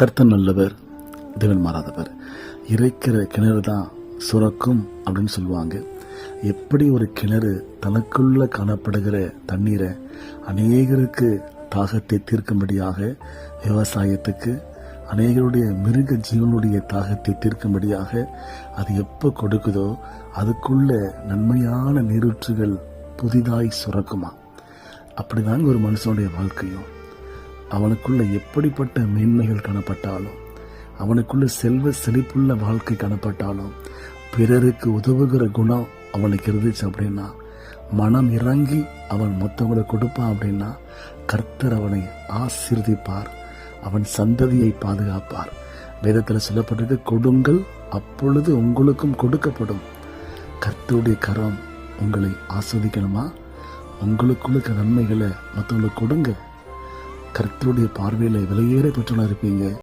கர்த்தர் நல்லவர் தேவன் மாறாதவர். இறைக்கிற கிணறு தான் சுரக்கும் அப்படின்னு சொல்லுவாங்க. எப்படி ஒரு கிணறு தனக்குள்ள காணப்படுகிற தண்ணீரை அநேகருக்கு தாகத்தை தீர்க்கும்படியாக விவசாயத்துக்கு அநேகருடைய மிருக ஜீவனுடைய தாகத்தை தீர்க்கும்படியாக அது எப்போ கொடுக்குதோ அதுக்குள்ள நன்மையான நீரூற்றுகள் புதிதாய் சுரக்குமா? அப்படிதாங்க ஒரு மனுஷனுடைய வாழ்க்கையும். அவனுக்குள்ள எப்படிப்பட்ட மேன்மைகள் காணப்பட்டாலும் அவனுக்குள்ள செல்வ செழிப்புள்ள வாழ்க்கை காணப்பட்டாலும் பிறருக்கு உதவுகிற குணம் அவனுக்கு இருந்துச்சு அப்படின்னா மனம் இறங்கி அவன் மற்றவங்களை கொடுப்பான் அப்படின்னா கர்த்தர் அவனை ஆசீர்வதிப்பார் அவன் சந்ததியை பாதுகாப்பார். வேதத்தில் சொல்லப்பட்டது கொடுங்கள் அப்பொழுது உங்களுக்கும் கொடுக்கப்படும். கர்த்தருடைய கரம் உங்களை ஆஸ்வதிக்கணுமா? உங்களுக்குள்ள நன்மைகளை மற்றவங்களுக்கு கொடுங்க. கர்த்தருடைய பார்வையில் விலையேற பெற்றவனா இருப்பீங்க